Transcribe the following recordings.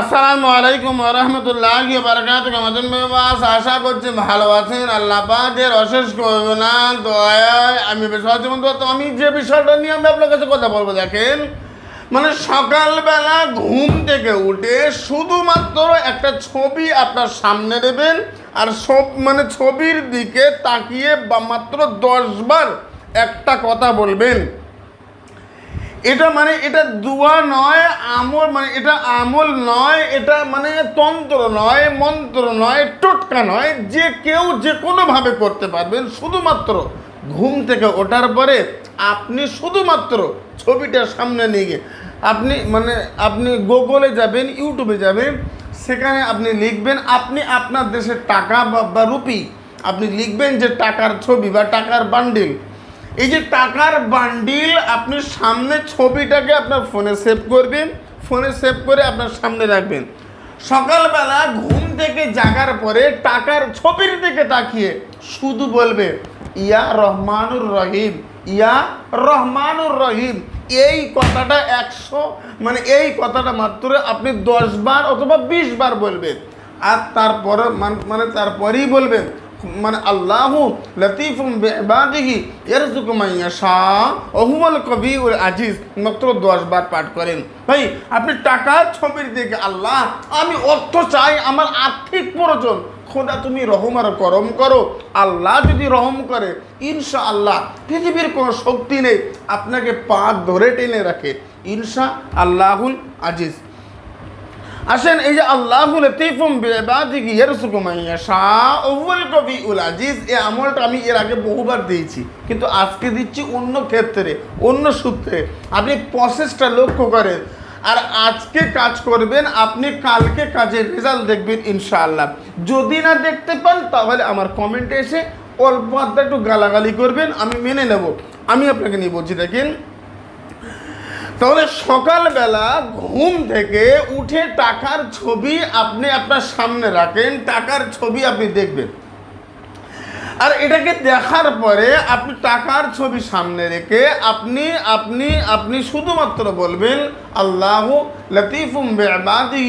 আসসালামু আলাইকুম রহমতুল্লাহ বারকাত আমাদের বাস? আশা করছি ভালো আছেন। আল্লাহ অশেষ করবে না দয়ায় আমি বিশ্বাস বন্ধু, তো আমি যে বিষয়টা নিয়ে আমি আপনার কাছে কথা বলব, দেখেন মানে সকালবেলা ঘুম থেকে উঠে শুধুমাত্র একটা ছবি আপনার সামনে দেবেন আর সব মানে ছবির দিকে তাকিয়ে বা মাত্র দশবার একটা কথা বলবেন। এটা মানে এটা দুয়া নয়, আমল মানে এটা আমল নয়, এটা মানে তন্ত্র নয়, মন্ত্র নয়, টোটকা নয়, যে কেউ যে কোনোভাবে করতে পারবেন। শুধুমাত্র ঘুম থেকে ওঠার পরে আপনি শুধুমাত্র ছবিটা সামনে নিয়ে গিয়ে আপনি মানে আপনি গুগলে যাবেন ইউটিউবে যাবেন, সেখানে আপনি লিখবেন, আপনি আপনার দেশের টাকা বা বা রুপি আপনি লিখবেন যে টাকার ছবি বা টাকার বান্ডিল এই যে টাকার বান্ডিল আপনি সামনে ছবিটাকে আপনার ফোনে সেভ করবেন ফোনে সেভ করে আপনার সামনে রাখবেন। সকালবেলা ঘুম থেকে জাগার পরে টাকার ছবির দিকে তাকিয়ে শুধু বলবে, ইয়া রহমানুর রহিম, ইয়া রহমানুর রহিম। এই কথাটা একশো মানে এই কথাটা মাত্র আপনি দশ বার অথবা বিশ বার বলবেন। আর তারপরে মান- তারপরেই বলবেন মানে আল্লাহ লতিফুম বেবাদিহি মান ইয়াশা ওয়া হুয়াল কবিউল আজিজ। মাত্র 10 বার পাঠ করেন। ভাই, আপনি টাকার ছবির দিকে আল্লাহ, আমি অর্থ চাই, আমার আর্থিক প্রয়োজন। খোদা, তুমি রহম আর করম করো। আল্লাহ যদি রহম করে ইনশা আল্লাহ পৃথিবীর কোনো শক্তি নেই। আপনাকে পা ধরে টেনে রাখে। ইনশা আল্লাহুল আজিজ। আসেন, এই যে আল্লাহ লতিফুম বিবাদিহি ইয়ারসুকু মান ইয়াশা ওয়াল কবিউল আজিজ। এই আমলটা আমি এর আগে বহুবার দিয়েছি, কিন্তু আজকে দিচ্ছি অন্য ক্ষেত্রে, অন্য সূত্রে। আপনি প্রসেসটা লক্ষ্য করেন, আর আজকে কাজ করবেন, আপনি কালকে কাজের রেজাল্ট দেখবেন, ইনশাআল্লাহ। যদি না দেখতে পান, তাহলে আমার কমেন্টে এসে অল্প আধটা একটু গালাগালি করবেন, আমি মেনে নেব। আমি আপনাকে নিয়ে বলছি দেখেন। তাহলে সকালবেলা ঘুম থেকে উঠে টাকার ছবি আপনি আপনার সামনে রাখেন, টাকার ছবি আপনি দেখবেন। আর এটাকে দেখার পরে আপনি টাকার ছবি সামনে রেখে আপনি আপনি আপনি শুধুমাত্র বলবেন, আল্লাহ লতিফুম বেবাদি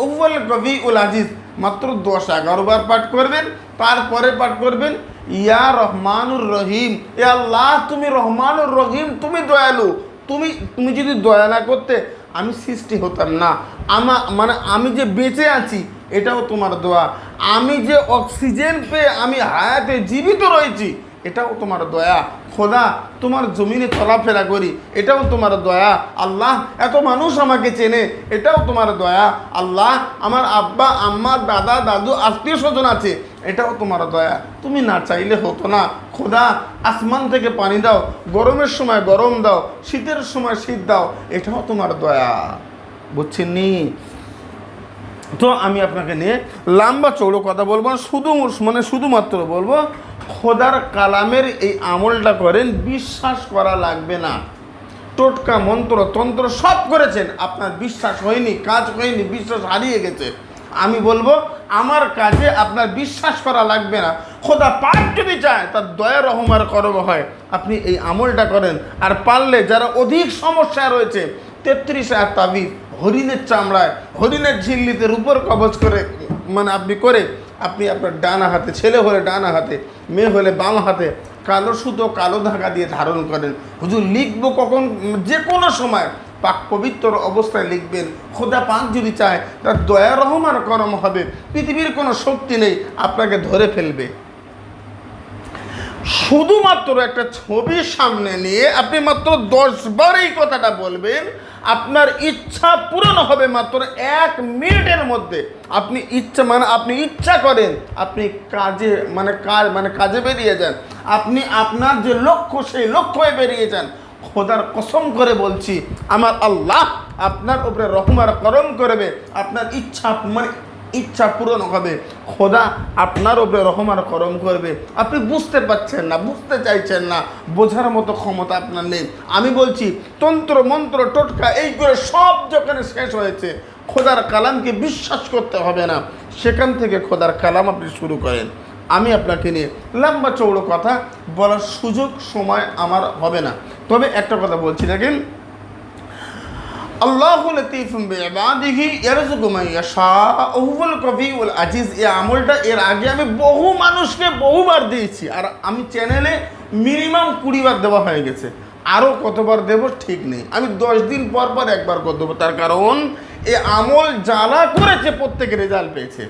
ওয়াল কবিউল আজিজ। মাত্র দশ এগারো বার পাঠ করবেন, তারপরে পাঠ করবেন ইয়া রহমানুর রহিম। এ আল্লাহ, তুমি রহমানুর রহিম, তুমি দয়ালু। তুমি তুমি যদি দয়া না করতে, আমি সৃষ্টি হতাম না। আমা মানে আমি যে বেঁচে আছি, এটাও তোমার দোয়া। আমি যে অক্সিজেন পেয়ে আমি হায়াতে জীবিত রয়েছি, এটাও তোমার দয়া। খোদা, তোমার জমিনে চলাফেরা করি, এটাও তোমার দয়া। আল্লাহ, এত মানুষ আমাকে চেনে, এটাও তোমার দয়া। আল্লাহ, আমার আব্বা, আম্মা, দাদা, দাদু আত্মীয় স্বজন আছে, এটাও তোমার দয়া। তুমি না চাইলে হতো না। খোদা, আসমান থেকে পানি দাও, গরমের সময় গরম দাও, শীতের সময় শীত দাও, এটাও তোমার দয়া। বুঝছেন নি তো আমি আপনাকে নিয়ে লম্বা চৌড়ো কথা বলব, শুধু মানে শুধুমাত্র বলব, খোদার কালামের এই আমলটা করেন, বিশ্বাস করা লাগবে না। টোটকা মন্ত্র, তন্ত্র সব করেছেন, আপনার বিশ্বাস হয়নি, কাজ হয়নি, বিশ্বাস হারিয়ে গেছে। আমি বলব, আমার কাজে আপনার বিশ্বাস করা লাগবে না। খোদা পাক যদি চায়, তার দয়া রহমার করম হয়। আপনি এই আমলটা করেন। আর পারলে যারা অধিক সমস্যা রয়েছে, তেত্রিশ আর তাবিজ, হরিণের চামড়ায়, হরিণের ঝিল্লিতে রূপর কবচ করে মানে আপনি করে, আপনি আপনার ডানা হাতে, ছেলে হলে ডানা হাতে, মেয়ে হলে বাম হাতে, কালো সুতো, কালো ধাগা দিয়ে ধারণ করেন। হুজুর, লিখব কখন? যে কোনো সময়। পাক পবিত্র অবস্থায় লিখবেন, খোদা পাক যদি চায়, তার দয়া রহমান করম হবে। পৃথিবীর কোনো শক্তি নেই, আপনাকে ধরে ফেলবে। শুধুমাত্র একটা ছবি সামনে নিয়ে আপনি মাত্র দশ বার এই কথাটা বলবেন, আপনার ইচ্ছা পূরণ হবে মাত্র এক মিনিটের মধ্যে। আপনি ইচ্ছা মানে আপনি ইচ্ছা করেন, আপনি কাজে মানে কাজ মানে কাজে বেরিয়ে যান। আপনি আপনার যে লক্ষ্য, সেই লক্ষ্যে বেরিয়ে যান। খোদার কসম করে বলছি, আমার আল্লাহ আপনার উপরে রহমার করম করবে, আপনার ইচ্ছা মানে ইচ্ছা পূরণ হবে। খোদা আপনার উপরে রহমার করম করবে। আপনি বুঝতে পারছেন না, বুঝতে চাইছেন না, বোঝার মতো ক্ষমতা আপনার নেই। আমি বলছি, তন্ত্র, মন্ত্র, টোটকা এই করে সব যেখানে শেষ হয়েছে, খোদার কালামকে বিশ্বাস করতে হবে না। সেখান থেকে খোদার কালাম আপনি শুরু করেন। আমি আপনাকে নিয়ে লম্বা চৌড়ো কথা বলার সুযোগ সময় আমার হবে না। তবে একটা কথা বলছি, দেখেন, আল্লাহ আজিজ। এই আমলটা এর আগে আমি বহু মানুষকে বহুবার দিয়েছি, আর আমি চ্যানেলে মিনিমাম কুড়ি বার দেওয়া হয়ে গেছে। আরও কতবার দেব ঠিক নেই। আমি দশ দিন পর পর একবার করে দেবো, তার কারণ এ আমল জ্বালা করেছে প্রত্যেকে রেজাল্ট পেয়েছে।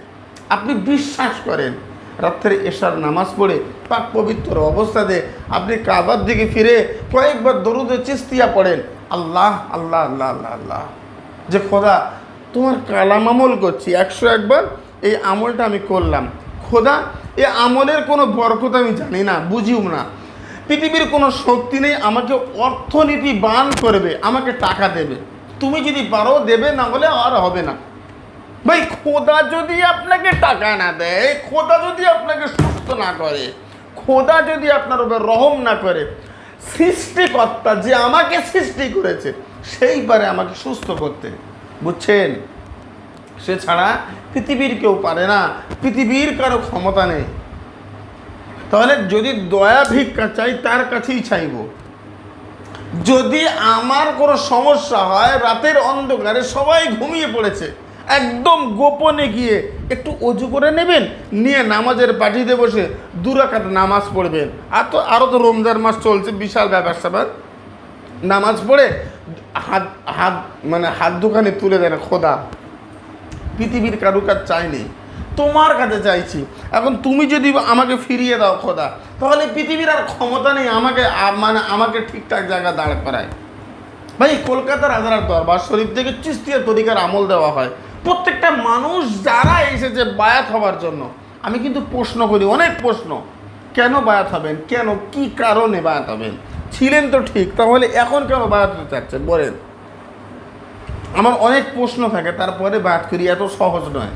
আপনি বিশ্বাস করেন রাত্রে এশার নামাজ পড়ে পাক পবিত্র অবস্থাতে আপনি কাবার দিকে ফিরে কয়েকবার দরুদে চিস্তিয়া পড়েন। আল্লাহ আল্লাহ আল্লাহ আল্লাহ আল্লাহ। যে খোদা, তোমার কালাম আমল করছি। একশো একবার এই আমলটা আমি করলাম। খোদা, এ আমলের কোনো বরকত আমি জানি না, বুঝিও না। পৃথিবীর কোনো শক্তি নেই, আমাকে অর্থনীতি বান করবে, আমাকে টাকা দেবে। তুমি যদি পারো দেবে, না হলে আর হবে না। ভাই, খোদা যদি আপনাকে টাকা না দেয়, খোদা যদি আপনাকে সুস্থ না করে, খোদা যদি আপনার উপর রহম না করে, সৃষ্টিকর্তা যে আমাকে সৃষ্টি করেছে, সেই পারে আমাকে সুস্থ করতে। বুঝছেন? সে ছাড়া পৃথিবীর কেউ পারে না, পৃথিবীর কারও ক্ষমতা নেই। তাহলে যদি দয়া ভিক্ষা চাই, তার কাছেই চাইব। যদি আমার কোনো সমস্যা হয়, রাতের অন্ধকারে সবাই ঘুমিয়ে পড়েছে একদম গোপনে গিয়ে একটু অজু করে নেবেন, নিয়ে নামাজের পাঠিয়ে বসে দুরাকাত নামাজ পড়বেন। আর তো আরও তো রমজান মাস চলছে, বিশাল ব্যাপার স্যাপার। নামাজ পড়ে হাত হাত মানে হাত দোকানে তুলে দেন, খোদা। পৃথিবীর কারু কাজ চাইনি তোমার কাছে চাইছি। এখন তুমি যদি আমাকে ফিরিয়ে দাও, খোদা, তাহলে পৃথিবীর আর ক্ষমতা নেই আমাকে মানে আমাকে ঠিকঠাক জায়গা দাঁড় করায়। ভাই, কলকাতার হাজার দরবার শরীফ থেকে চিস্তিয়া তরিকার আমল দেওয়া হয়। প্রত্যেকটা মানুষ যারা এসেছে বায়াত হবার জন্য, আমি কিন্তু প্রশ্ন করি, অনেক প্রশ্ন। কেন বায়াত হবেন? কেন? কি কারণে বায়াত হবেন? ছিলেন তো ঠিক, তাহলে এখন কেন বায়াত হতে চাচ্ছেন? বলেন। আমার অনেক প্রশ্ন থাকে, তারপরে বায়াত করি, এত সহজ নয়।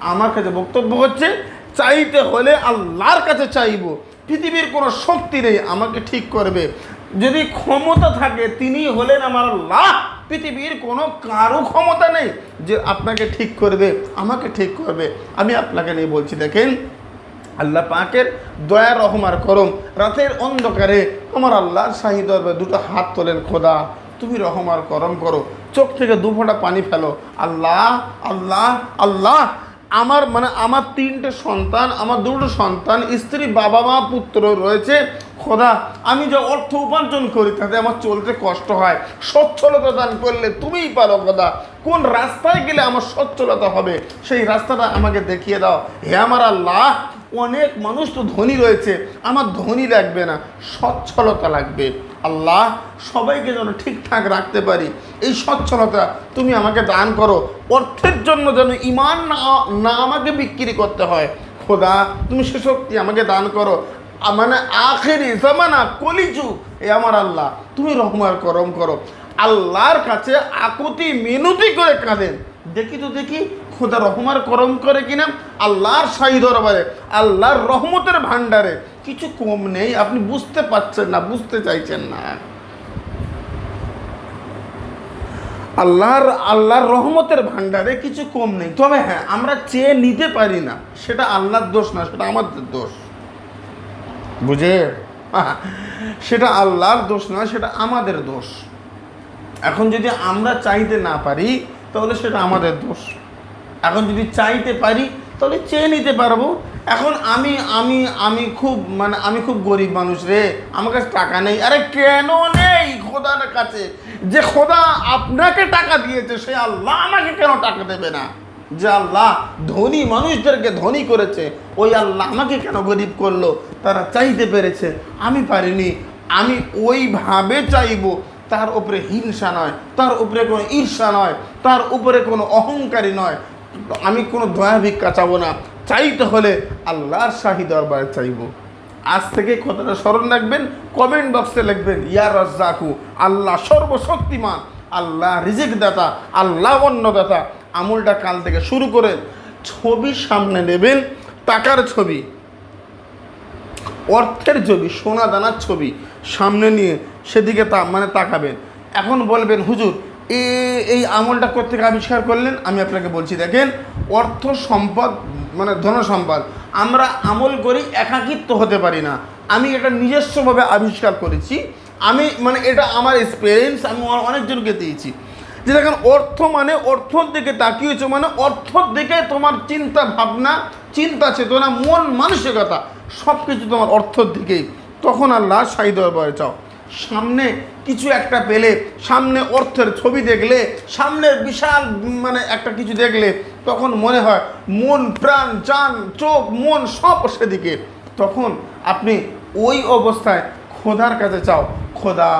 আমার কাছে বক্তব্য হচ্ছে, চাইতে হলে আল্লাহর কাছে চাইব। পৃথিবীর কোনো শক্তি নেই, আমাকে ঠিক করবে। যদি ক্ষমতা থাকে, তিনি হলেন আমার আল্লাহ। পৃথিবীর কোনো কারও ক্ষমতা নেই যে আপনাকে ঠিক করবে, আমাকে ঠিক করবে। আমি আপনাকে নিয়ে বলছি, দেখেন, আল্লাহ পাকের দয়া রহমার করম, রাতের অন্ধকারে আমার আল্লাহ শাহী দরবে দুটো হাত তোলেন, খোদা, তুমি রহমার করম করো। চোখ থেকে দু ফোঁটা পানি ফেলো। আল্লাহ আল্লাহ আল্লাহ আমার মানে আমার তিনটে সন্তান, আমার দুটো সন্তান, স্ত্রী, বাবা মা, পুত্র রয়েছে। খোদা, আমি যে অর্থ উপার্জন করি তাতে আমার চলতে কষ্ট হয়। সচ্ছলতা দান করলে তুমিই পারো খোদা। কোন রাস্তায় গেলে আমার সচ্ছলতা হবে, সেই রাস্তাটা আমাকে দেখিয়ে দাও। হে আমার আল্লাহ, অনেক মানুষ তো ধনী রয়েছে, আমার ধনী লাগবে না, সচ্ছলতা লাগবে। আল্লাহ, সবাইকে যেন ঠিকঠাক রাখতে পারি। এই সচ্ছলতা তুমি আমাকে দান করো। অর্থের জন্য যেন ইমান না না আমাকে বিক্রি করতে হয়। খোদা, তুমি সে শক্তি আমাকে দান করো। মানে আখেরি জামানা কলিচু এ আমার আল্লাহ, তুমি রহমার করম করো। আল্লাহর কাছে আকুতি, মিনতি করে কাঁদেন। দেখি তো দেখি, খোদা রহমার করম করে কিনা? আল্লাহর শাহী দরবারে, আল্লাহর রহমতের ভাণ্ডারে। কিছু কম নেই, আপনি বুঝতে পারছেন না, বুঝতে চাইছেন না। আল্লাহর আল্লাহর রহমতের ভাণ্ডারে কিছু কম নেই। তবে হ্যাঁ আমরা চেয়ে নিতে পারি না, সেটা আল্লাহর দোষ না, সেটা আমাদের দোষ। বুঝে? সেটা আল্লাহর দোষ না, সেটা আমাদের দোষ। এখন যদি আমরা চাইতে না পারি, তাহলে সেটা আমাদের দোষ। এখন যদি চাইতে পারি, তাহলে চেয়ে নিতে পারব। এখন আমি আমি আমি খুব মানে আমি খুব গরিব মানুষ রে। আমার কাছে টাকা নেই। আরে কেন নেই খোদার কাছে? যে খোদা আপনাকে টাকা দিয়েছে, সে আল্লাহ আমাকে কেন টাকা দেবে না? যে আল্লাহ ধনী মানুষদেরকে ধনী করেছে, ওই আল্লাহ আমাকে কেন গরিব করল? তারা চাইতে পেরেছে। আমি পারিনি। আমি ওইভাবে চাইব, তার উপরে হিংসা নয়, তার উপরে কোনো ঈর্ষা নয়, তার উপরে কোনো অহংকারী নয়। আমি কোনো দয়া ভিক্ষা চাবো না। চাইতে হলে আল্লাহর শাহি দরবার চাইব। আজ থেকে কথাটা স্মরণ রাখবেন কমেন্ট বক্সে লিখবেন, ইয়া রাজ্জাকু, আল্লাহ সর্বশক্তিমান, আল্লাহ রিজিক দাতা আল্লাহ অন্নদাতা। আমলটা কাল থেকে শুরু করে ছবি সামনে নেবেন, টাকার ছবি, অর্থের ছবি, সোনা দানার ছবি সামনে নিয়ে সেদিকে তা মানে তাকাবেন। এখন বলবেন, হুজুর এই আমলটা কোথেকে আবিষ্কার করলেন? আমি আপনাকে বলছি, দেখেন, অর্থ সম্পদ মানে ধন সম্পদ আমরা আমল করি, একাকিত্ব হতে পারি না। আমি এটা নিজস্বভাবে আবিষ্কার করেছি। আমি মানে এটা আমার এক্সপিরিয়েন্স আমি অনেকজনকে দিয়েছি। যে দেখেন, অর্থ মানে অর্থর দিকে তাকিয়েছো মানে অর্থর দিকে তোমার চিন্তা ভাবনা, চিন্তা চেতনা, মন মানসিকতা সব কিছু তোমার অর্থর দিকেই। তখন আল্লাহ সাই দরবারে চাও। সামনে কিছু একটা পেলে, সামনে অর্থের ছবি দেখলে সামনের বিশাল মানে একটা কিছু দেখলে তখন মনে হয় মন, প্রাণ, জান, চোখ, মন সব সেদিকে। তখন আপনি ওই অবস্থায় খোদার কাছে চাও, খোদা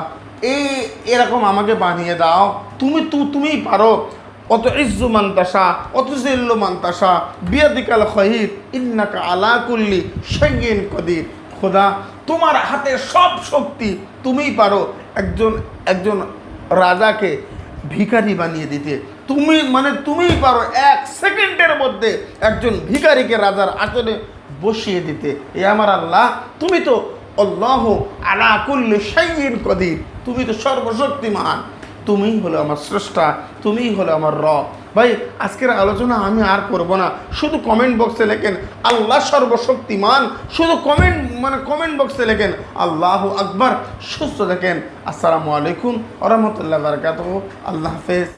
এই এরকম আমাকে বানিয়ে দাও। তুমি তু, তুমিই পারো। অত ইজ্জু মান্তাসা অত জিল্লু মান্তাসা বিয়াদিকাল খহির ইন্নাকা আলা কুল্লি সঙ্গিন কদির। খোদা, তোমার হাতে সব শক্তি, তুমিই পারো একজন একজন রাজাকে ভিখারি বানিয়ে দিতে। তুমি মানে তুমিই পারো এক সেকেন্ডের মধ্যে একজন ভিখারিকে রাজার আচলে বসিয়ে দিতে। এ আমার আল্লাহ, তুমি তো আল্লাহ আলা কুল্লি শাইইন কদির। তুমি তো সর্বশক্তিমান। তুমিই হলো আমার স্রষ্টা, তুমিই হলো আমার রব। ভাই, আজকের আলোচনা আমি আর করব না। শুধু কমেন্ট বক্সে লেখেন, আল্লাহ সর্বশক্তিমান। শুধু কমেন্ট মানে কমেন্ট বক্সে লেখেন, আল্লাহ আকবার। সুস্থ দেখেন আসসালামু আলাইকুম রহমতুল্লাহ বারকাত আল্লাহ হাফেজ।